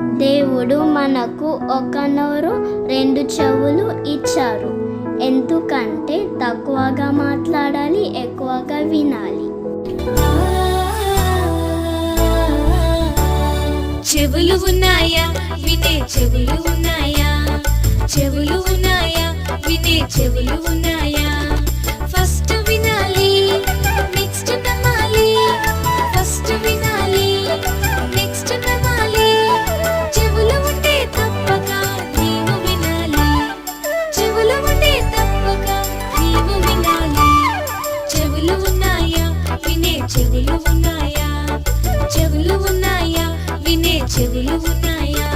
దేవుడు మనకు ఒక నోరు రెండు చెవులు ఇచ్చారు. ఎందుకంటే తక్కువగా మాట్లాడాలి ఎక్కువగా వినాలి. చెవులు ఉన్నాయా? వినే చెవులు ఉన్నాయా? చెవులు ఉన్నాయా? వినే చెవులు ఉన్నాయా? చెవులు ఉన్నాయా? వినే చెవులు ఉన్నాయా?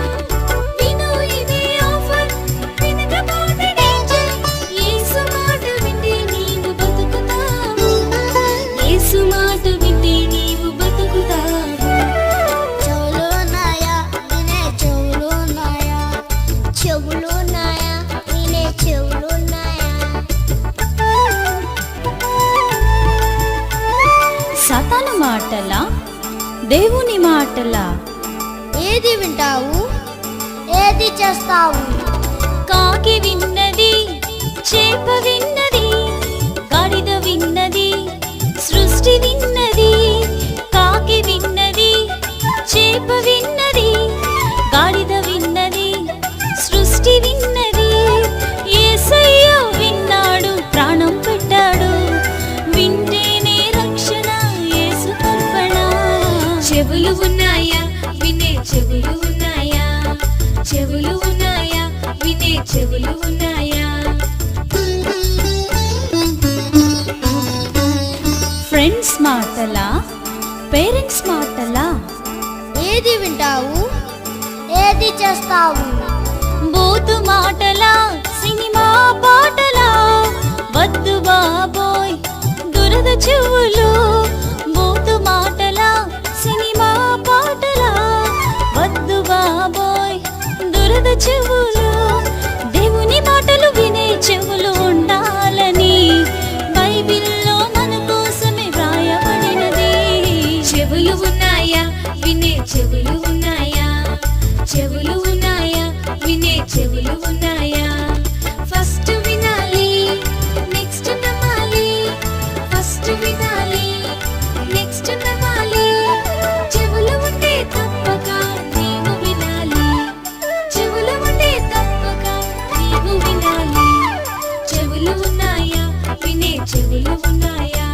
మాటలా దేవుని మాటలా. ఏది వింటావు? ఏది చేస్తావు? కాకి విన్నది చేప విన్నది. చెవులు ఉన్నాయా వినే చెవులు ఉన్నాయా చెవులు ఉన్నాయా వినే చెవులు ఉన్నాయా ఫ్రెండ్స్ మాటలా? పేరెంట్స్ మాటలా? ఏది వింటావు? ఏది చేస్తావు? బూతు మాటలా? చెవులు దేవుని మాటలు వినే చెవులు ఉండాలని బైబిల్లో మన కోసమే వ్రాయబడినది. చెవులు ఉన్నాయా? వినే చెవులు ఉన్నాయా? చెవులు చెవులు ఉన్నాయా? వినే చెవులు ఉన్నాయా?